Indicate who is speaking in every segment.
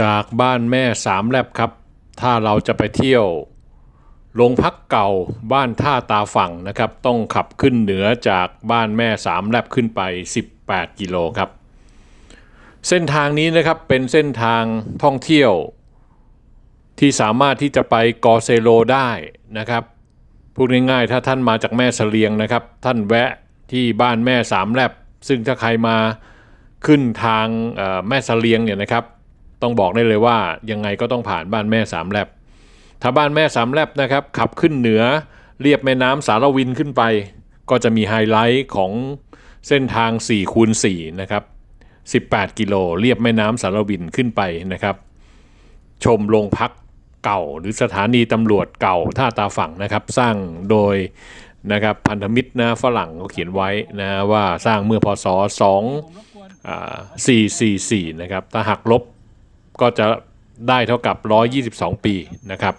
Speaker 1: จากบ้านแม่สามแลบครับ ถ้าเราจะไปเที่ยวโรงพักเก่าบ้านท่าตาฝั่งนะครับ ต้องขับขึ้นเหนือจากบ้านแม่สามแลบขึ้นไป 18 กิโลครับ เส้นทางนี้นะครับเป็นเส้นทางท่องเที่ยว ที่สามารถที่จะไปกอเซโลได้นะครับพูดง่ายๆถ้าท่านมาจากแม่เสลียงนะครับ ท่านแวะที่บ้านแม่สามแลบซึ่งถ้าใครมาขึ้นทางเอ่อแม่เสลียงเนี่ยนะครับ ต้องบอกได้เลยว่ายังไงก็ต้องผ่านบ้านแม่สามแลบถ้าบ้านแม่สามแลบนะครับขับขึ้นเหนือเรียบแม่น้ำสารวินขึ้นไป ก็จะมีไฮไลท์ของเส้นทาง4คูณ4นะครับ18 กิโลเรียบแม่น้ำสารวินขึ้นไปนะครับ ชมโรงพักเก่าหรือสถานีตำรวจเก่าท่าตาฝั่งนะครับ สร้างโดยนะครับพันธมิตรนะฝรั่งเขาเขียนไว้นะว่าสร้างเมื่อพศ2อ่า444นะครับถ้าหักลบ ก็จะได้เท่ากับ 122 ปีนะครับ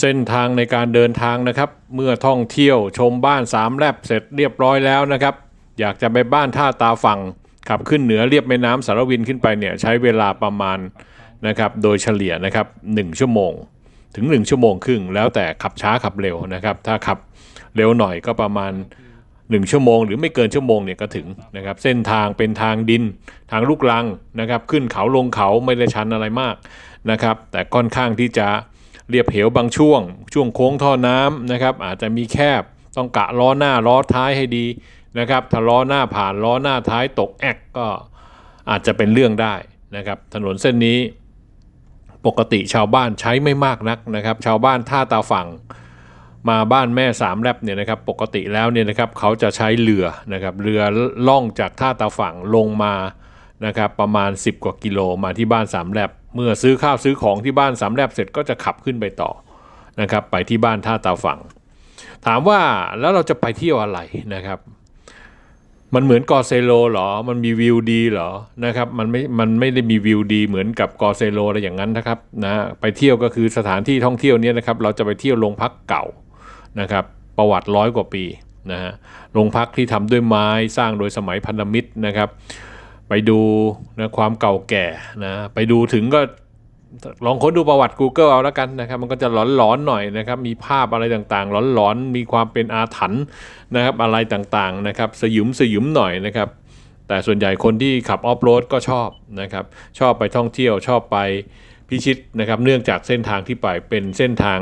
Speaker 1: เส้นทางในการเดินทางนะครับ เมื่อท่องเที่ยวชมบ้านสามแลบเสร็จเรียบร้อยแล้วนะครับ อยากจะไปบ้านท่าตาฝั่งขับขึ้นเหนือเรียบแม่น้ำสารวินขึ้นไปเนี่ยใช้เวลาประมาณนะครับโดยเฉลี่ยนะครับ1ชั่วโมงถึง 1 ชั่วโมงครึ่ง แล้วแต่ขับช้าขับเร็วนะครับ ถ้าขับเร็วหน่อยก็ประมาณ 1 ชั่วโมง หรือไม่เกินชั่วโมงเนี่ยก็ถึงนะครับ เส้นทางเป็นทางดินทางลูกลังนะครับ ขึ้นเขาลงเขาไม่ได้ชันอะไรมากนะครับ แต่ค่อนข้างที่จะเรียบเหวบางช่วง ช่วงโค้งท่อน้ำนะครับ อาจจะมีแคบต้องกะล้อหน้าล้อท้ายให้ดีนะครับถ้าล้อหน้าผ่านล้อหน้าท้ายตกแอกก็อาจจะเป็นเรื่องได้นะครับ ถนนเส้นนี้ปกติชาวบ้านใช้ไม่มากนักนะครับ ชาวบ้านท่าตาฝั่ง มาบ้านแม่สามแลบเนี่ยนะครับปกติแล้วเนี่ยนะครับเขาจะใช้เรือนะครับเรือล่องจากท่าตาฝั่งลงมานะครับประมาณ 10 กว่ากิโลมาที่บ้านสามแลบเมื่อซื้อข้าวซื้อของที่บ้านสามแลบเสร็จก็จะขับขึ้นไปต่อนะครับไปที่บ้านท่าตาฝั่ง ถามว่าแล้วเราจะไปเที่ยวอะไรนะครับมันเหมือนกอเซโลเหรอ มันมีวิวดีเหรอ นะครับ มันไม่ มันไม่ได้มีวิวดีเหมือนกับกอเซโลอะไรอย่างนั้นนะครับนะ ไปเที่ยวก็คือสถานที่ท่องเที่ยวเนี้นะครับ เราจะไปเที่ยวโรงพักเก่า นะครับประวัติร้อยกว่าปีนะฮะโรงพักที่ทำด้วยไม้สร้างโดยสมัยพันธมิตรนะครับ ไปดูนะความเก่าแก่นะไปดูถึงก็ลองค้นดูประวัติ Google เอาแล้วกันนะครับ มันก็จะหลอนๆหน่อยนะครับ มีภาพอะไรต่างๆ หลอนๆ มีความเป็นอาถรรพ์นะครับ อะไรต่างๆนะครับ สยุมสยุมหน่อยนะครับ แต่ส่วนใหญ่คนที่ขับออฟโรดก็ชอบนะครับ ชอบไปท่องเที่ยวชอบไป พิชิตนะครับเนื่องจากเส้นทางที่ไปเป็นเส้นทาง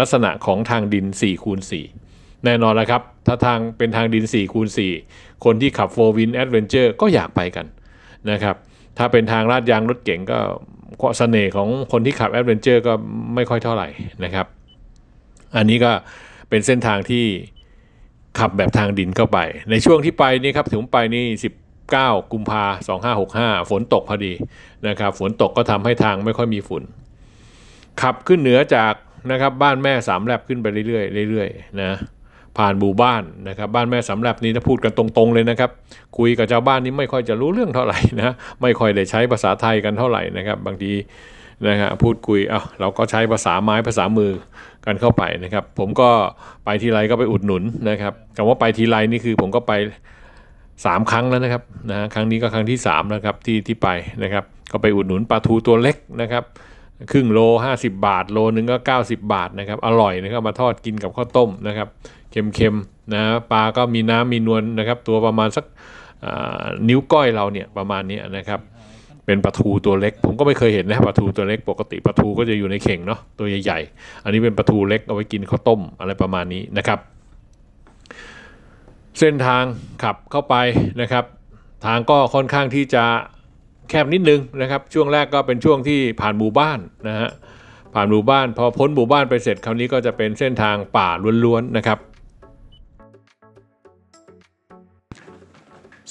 Speaker 1: ลักษณะของทางดิน4คูณ4แน่นอนแล้วครับ ถ้าทางเป็นทางดิน4คูณ4คนที่ขับ4 Win Adventure ก็อยากไปกันนะครับถ้าเป็นทางลาดยางรถเก๋งก็ข้อเสน่ห์ของคนที่ขับแอดเวนเจอร์ก็ไม่ค่อยเท่าไหร่นะครับ อันนี้ก็เป็นเส้นทางที่ขับแบบทางดินเข้าไป ในช่วงที่ไปนี่ครับถึงไปนี่ 19 กุมภา2565 ฝนตกพอดีนะครับ ฝนตกก็ทำให้ทางไม่ค่อยมีฝุ่น ขับขึ้นเหนือจากนะครับบ้านแม่สามแลบขึ้นไปเรื่อยๆเรื่อยๆนะผ่านหมู่บ้านนะครับบ้านแม่สามแลบนี้ถ้าพูดกันตรงๆเลยนะครับ คุยกับชาวบ้านนี่ไม่ค่อยจะรู้เรื่องเท่าไหร่นะไม่ค่อยได้ใช้ภาษาไทยกันเท่าไหร่นะครับ บางทีนะฮะพูดคุยเอะเราก็ใช้ภาษาไม้ภาษามือกันเข้าไปนะครับ ผมก็ไปทีไรก็ไปอุดหนุนนะครับคำว่าไปทีไรนี่คือผมก็ไป สามครั้งแล้วนะครับนะครั้งนี้ก็ครั้งที่สามแล้วครับที่ที่ไปนะครับ ก็ไปอุดหนุนปลาทูตัวเล็กนะครับ ครึ่งโล 50 บาท โลนึงก็ 90 บาทนะครับ อร่อยนะครับมาทอดกินกับข้าวต้มนะครับเค็มๆนะปลาก็มีน้ำมีนวลนะครับ ตัวประมาณสักนิ้วก้อยเราเนี่ยประมาณนี้นะครับ เป็นปลาทูตัวเล็ก ผมก็ไม่เคยเห็นนะปลาทูตัวเล็กปกติปลาทูก็จะอยู่ในเข่งเนาะตัวใหญ่ๆ อันนี้เป็นปลาทูเล็กเอาไว้กินข้าวต้มอะไรประมาณนี้นะครับ เส้นทางขับเข้าไปนะครับ ทางก็ค่อนข้างที่จะแคบนิดนึงนะครับ ช่วงแรกก็เป็นช่วงที่ผ่านหมู่บ้านนะฮะผ่านหมู่บ้านพอพ้นหมู่บ้านไปเสร็จคราวนี้ก็จะเป็นเส้นทางป่าล้วนๆนะครับ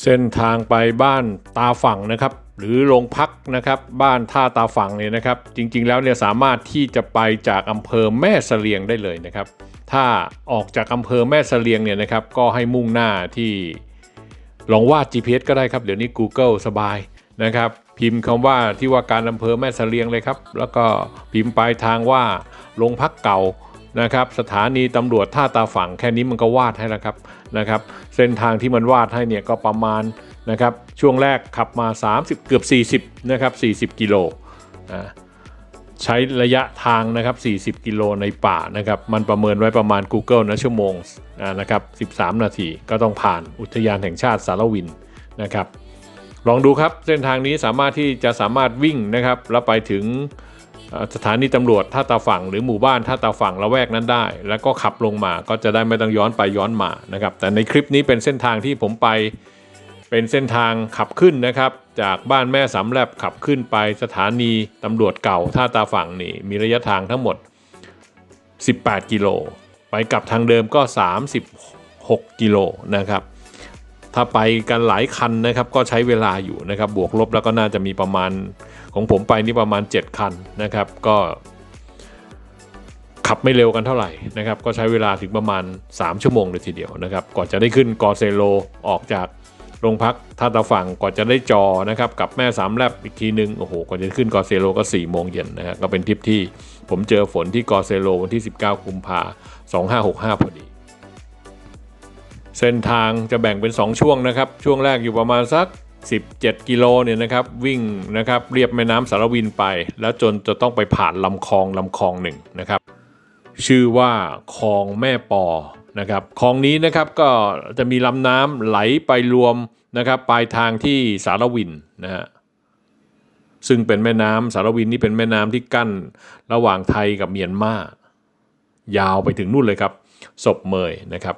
Speaker 1: เส้นทางไปบ้านตาฝั่งนะครับ หรือโรงพักนะครับ บ้านท่าตาฝั่งเนี่ยนะครับ จริงๆแล้วเนี่ยสามารถที่จะไปจากอำเภอแม่เสลียงได้เลยนะครับ ถ้าออกจากอำเภอแม่เสลียงเนี่ยนะครับก็ให้มุ่งหน้าที่ลองวาด GPS ก็ได้ครับ เดี๋ยวนี้ Google สบายนะครับ พิมพ์คำว่าที่ว่าการอำเภอแม่เสลียงเลยครับ แล้วก็พิมพ์ปลายทางว่าโรงพักเก่านะครับสถานีตำรวจท่าตาฝั่งแค่นี้มันก็วาดให้แล้วครับนะครับ เส้นทางที่มันวาดให้เนี่ยก็ประมาณนะครับช่วงแรกขับมา 30 เกือบ 40นะครับ40 กิโลอ่า ใช้ระยะทางนะครับ 40 กิโลในป่านะครับ มันประเมินไว้ประมาณ Google นะชั่วโมงนะครับ 13 นาทีก็ต้องผ่านอุทยานแห่งชาติสารวินนะครับ ลองดูครับเส้นทางนี้สามารถที่จะสามารถวิ่งนะครับแล้วไปถึงสถานีตำรวจท่าตาฝั่งหรือหมู่บ้านท่าตาฝั่งละแวกนั้นได้ แล้วก็ขับลงมาก็จะได้ไม่ต้องย้อนไปย้อนมานะครับแต่ในคลิปนี้เป็นเส้นทางที่ผมไป เป็นเส้นทางขับขึ้นนะครับ จากบ้านแม่สำแลบขับขึ้นไปสถานีตำรวจเก่าท่าตาฝั่งนี่มีระยะทางทั้งหมด 18 กิโล ไปกลับทางเดิมก็ 36 กิโลนะครับ ถ้าไปกันหลายคันนะครับก็ใช้เวลาอยู่นะครับ บวกลบแล้วก็น่าจะมีประมาณของผมไปนี่ประมาณ 7 คันนะครับ ก็ขับไม่เร็วกันเท่าไหร่นะครับ ก็ใช้เวลาถึงประมาณ 3 ชั่วโมงเลยทีเดียวนะครับ ก่อนจะได้ขึ้นกอเซโลออกจาก โรงพักท่าตาฝั่งก่อนจะได้จอนะครับกับแม่สามแลบอีกทีนึงโอ้โหก่อนจะขึ้นกอเซโลก็4โมงเย็นนะฮะก็เป็นทริปที่ผมเจอฝนที่กอเซโลวันที่ 19กุมภา2565 พอดี เส้นทางจะแบ่งเป็น 2 ช่วงนะครับ ช่วงแรกอยู่ประมาณสัก 17 กิโลเนี่ยนะครับวิ่งนะครับเรียบแม่น้ำสารวินไป แล้วจนจะต้องไปผ่านลำคลองลำคลองหนึ่งนะครับชื่อว่าคลองแม่ปอ นะครับคลองนี้นะครับก็จะมีลำน้ำไหลไปรวมนะครับปลายทางที่สารวินนะฮะซึ่งเป็นแม่น้ำสารวินนี่เป็นแม่น้ำที่กั้นระหว่างไทยกับเมียนมา ยาวไปถึงนู่นเลยครับศพเมยนะครับ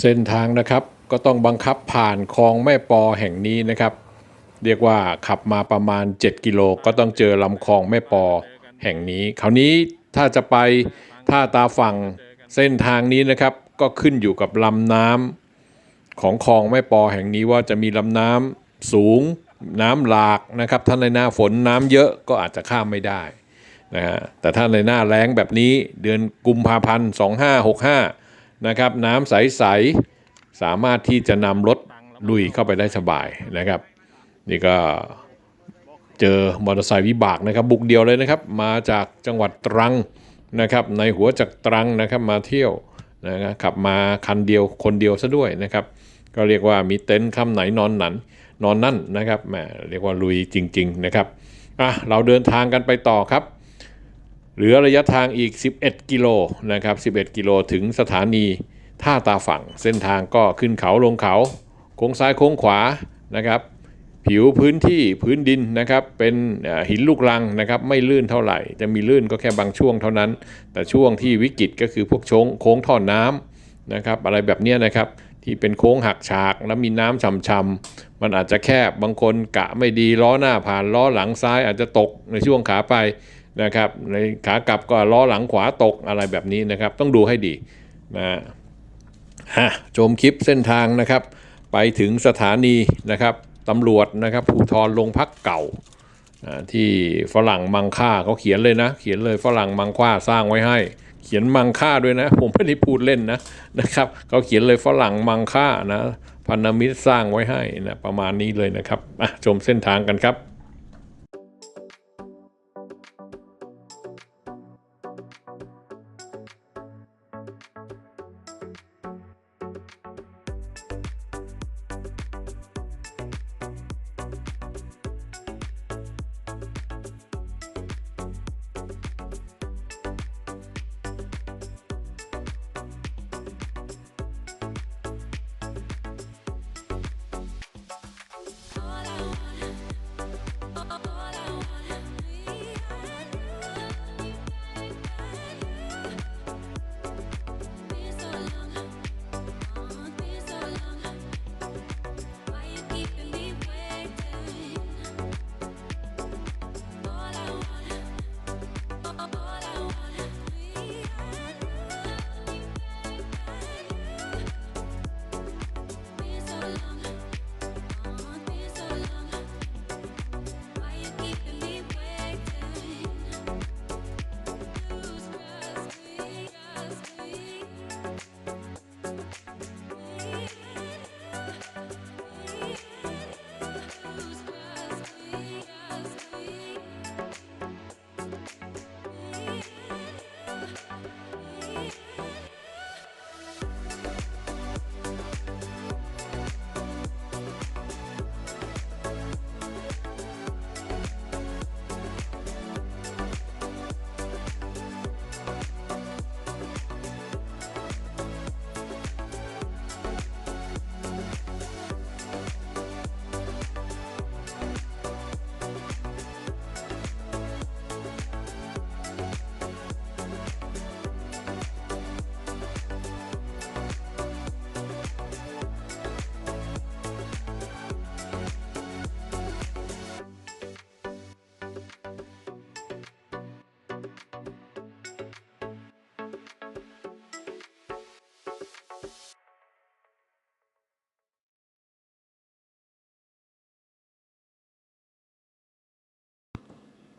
Speaker 1: เส้นทางนะครับก็ต้องบังคับผ่านคลองแม่ปอแห่งนี้นะครับ เรียกว่าขับมาประมาณ 7 กิโลก็ต้องเจอลำคลองแม่ปอแห่งนี้ คราวนี้ถ้าจะไปท่าตาฝั่งเส้นทางนี้นะครับ ก็ขึ้นอยู่กับลำน้ำของคลองแม่ปอแห่งนี้ว่าจะมีลำน้ำสูงน้ำหลากนะครับ ถ้าในหน้าฝนน้ำเยอะก็อาจจะข้ามไม่ได้นะฮะแต่ถ้าในหน้าแล้งแบบนี้เดือนกุมภาพันธ์2565 นะครับน้ำใสๆสามารถที่จะนำรถลุยเข้าไปได้สบายนะครับ นี่ก็เจอมอเตอร์ไซค์วิบากนะครับ บุกเดียวเลยนะครับ มาจากจังหวัดตรังนะครับ ในหัวจากตรังนะครับมาเที่ยวนะครับขับมาคันเดียวคนเดียวซะด้วยนะครับ ก็เรียกว่ามีเต็นท์คำไหนนอนหนันนอนนั่นนะครับแหมเรียกว่าลุยจริง ๆ นะครับอะเราเดินทางกันไปต่อครับ เหลือระยะทางอีก 11 กิโลนะครับ 11 กิโลถึงสถานีท่าตาฝั่ง เส้นทางก็ขึ้นเขาลงเขา โค้งซ้ายโค้งขวานะครับ ผิวพื้นที่พื้นดินนะครับ เป็นหินลูกรังนะครับ ไม่ลื่นเท่าไหร่ จะมีลื่นก็แค่บางช่วงเท่านั้น แต่ช่วงที่วิกฤตก็คือพวกชงโค้งท่อน้ำนะครับ อะไรแบบนี้นะครับที่เป็นโค้งหักฉากแล้วมีน้ำช่ำๆมันอาจจะแคบบางคนกะไม่ดีล้อหน้าผ่านล้อหลังซ้ายอาจจะตกในช่วงขาไป นะครับในขากลับก็ล้อหลังขวาตกอะไรแบบนี้นะครับ ต้องดูให้ดีนะฮะชมคลิปเส้นทางนะครับ ไปถึงสถานีนะครับตำรวจนะครับภูทรโรงพักเก่าที่ฝรั่งมังค่าเขาเขียนเลยนะ เขียนเลยฝรั่งมังค่าสร้างไว้ให้ เขียนมังค่าด้วยนะ ผมไม่ได้พูดเล่นนะนะครับเขาเขียนเลยฝรั่งมังค่านะพันธมิตรสร้างไว้ให้นะประมาณนี้เลยนะครับชมเส้นทางกันครับ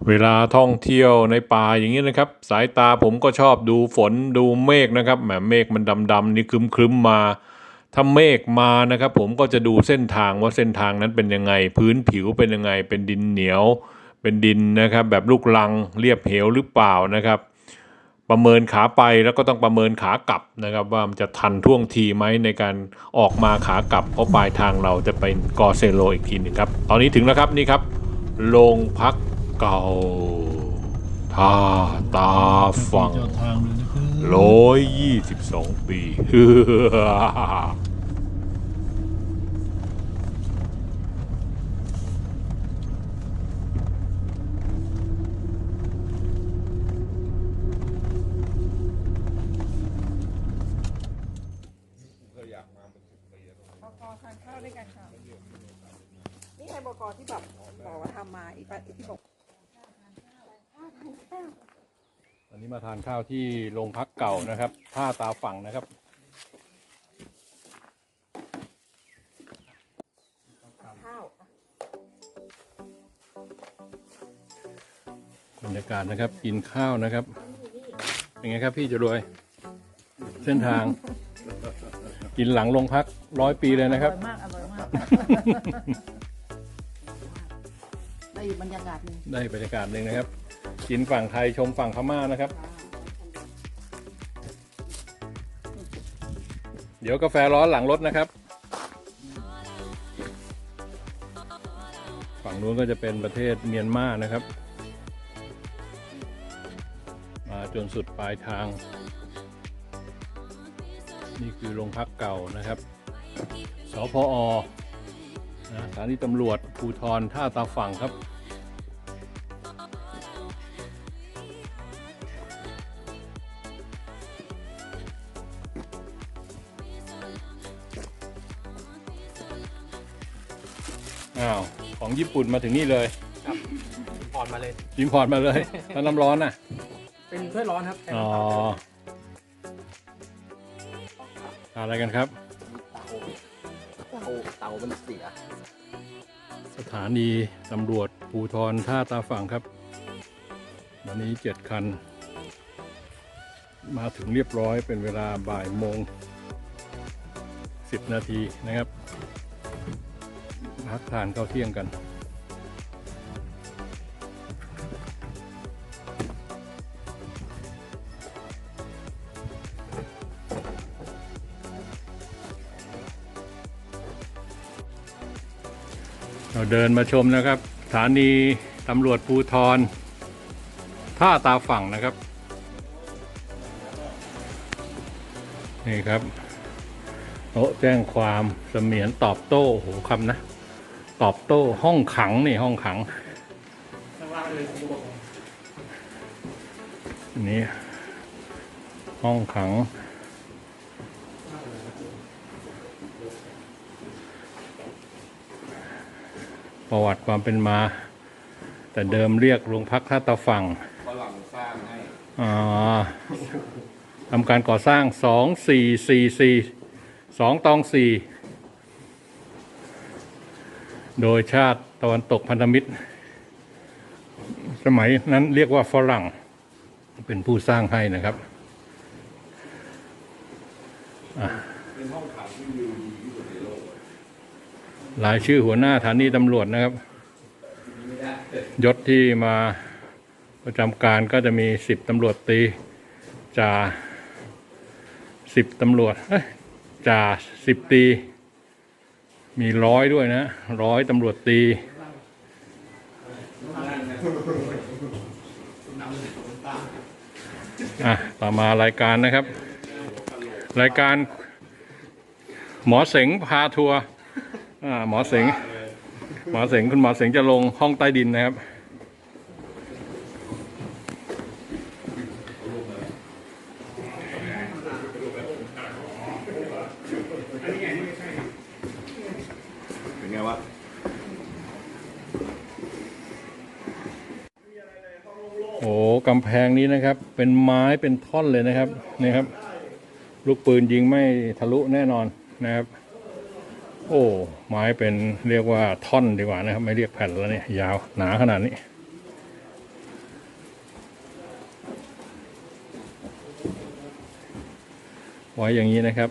Speaker 1: เวลาท่องเที่ยวในป่าอย่างนี้นะครับ สายตาผมก็ชอบดูฝนดูเมฆนะครับแหมเมฆมันดำๆนี่ครึ้มๆมาถ้าเมฆมานะครับ ผมก็จะดูเส้นทางว่าเส้นทางนั้นเป็นยังไง พื้นผิวเป็นยังไง เป็นดินเหนียว เป็นดินนะครับ แบบลูกลังเรียบเหวหรือเปล่านะครับ ประเมินขาไปแล้วก็ต้องประเมินขากลับนะครับ ว่ามันจะทันท่วงทีไหมในการออกมาขากลับเพราะปลายทางเราจะเป็นกอเซโลอีกทีหนึงครับ ตอนนี้ถึงแล้วครับนี่ครับโรงพัก เก่าท่าตาฝั่ง
Speaker 2: เจ้าทางเลยนะครับ
Speaker 1: ร้อยยี่สิบสองปี
Speaker 3: บกทานข้าวด้วยกันค่ะนี่ไงบกที่แบบบอกว่าทำมาอีกปะที่บอก
Speaker 1: อันนี้มาทานข้าวที่โรงพักเก่านะครับท่าตาฝั่งนะครับ
Speaker 3: ข้าว
Speaker 1: บรรยากาศนะครับกินข้าวนะครับ เป็นไงครับพี่จะรวย เส้นทาง กินหลังโรงพักร้อยปีเลยนะครับ
Speaker 3: อร่อยมาก อร่อยมาก ได้บรรยากาศหนึ่ง
Speaker 1: ได้บรรยากาศหนึ่งนะครับ กินฝั่งไทยชมฝั่งพม่านะครับ เดี๋ยวกาแฟร้อนหลังรถนะครับ ฝั่งนู้นก็จะเป็นประเทศเมียนมานะครับ มา
Speaker 4: จนสุดปลายทาง นี่คือโรงพักเก่านะครับ สพอนะสถานีตำรวจภูทรท่าตาฝั่งครับ อ้าวของญี่ปุ่นมาถึงนี่เลย
Speaker 3: ผ่อนมาเลย
Speaker 4: อิมพอร์ตมาเลยแล้วน้ำร้อนน่ะ
Speaker 3: เป็นถ้วยร้อนครับ
Speaker 4: อ๋ออะไรกันครับ
Speaker 3: เตาเตามันเสีย
Speaker 4: สถานีตำรวจภูทรท่าตาฝั่งครับ วันนี้เจ็ดคัน มาถึงเรียบร้อยเป็นเวลาบ่ายโมงสิบนาทีนะครับพัก ทานข้าวเที่ยงกัน เราเดินมาชมนะครับสถานีตำรวจภูทรท่าตาฝั่งนะครับ นี่ครับโต๊ะแจ้งความเสมียนตอบโต้โอ้โหคำนะ ตอบโต้ห้องขังนี่ห้องขังอันนี่ห้องขัง ประวัติความเป็นมา แต่เดิมเรียกโรงพักท่าตาฝั่ง
Speaker 3: ฝรั่งสร้างให้
Speaker 4: อ๋อทำการก่อสร้างสองสี่สี่สี่สองตองสี่ โดยชาติตะวันตกพันธมิตร สมัยนั้นเรียกว่าฝรั่ง เป็นผู้สร้างให้นะครับ
Speaker 3: หลา
Speaker 4: ยชื่อหัวหน้าฐานีตำรวจนะครับ ยศที่มาประจำการก็จะมีสิบตำรวจตีจ่าสิบตำรวจจ่าสิบตี มีร้อยด้วยนะร้อยตำรวจตีอะต่อมารายการนะครับ รายการ หมอเสงพาทัวร์อ่าหมอเสงหมอเสงคุณหมอเสงจะลงห้องใต้ดินนะครับ
Speaker 3: เป็นไงวะ
Speaker 4: โอ้กำแพงนี้นะครับ เป็นไม้เป็นท่อนเลยนะครับนี่ครับ ลูกปืนยิงไม่ทะลุแน่นอนนะครับ โอ้ไม้เป็นเรียกว่าท่อนดีกว่านะครับ ไม่เรียกแผ่นแล้วเนี่ยยาวหนาขนาดนี้ไว้อย่างนี้นะครับ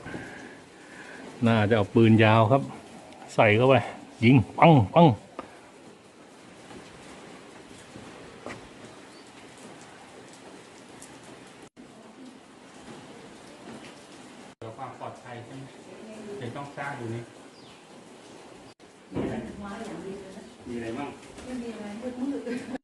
Speaker 4: น่าจะเอาปืนยาวครับ ใส่เข้าไป ยิง ปังปัง
Speaker 5: เพื่อความปลอดภัยใช่ไหมเลยต้องสร้างอยู่นี่มีอะไรบ้าง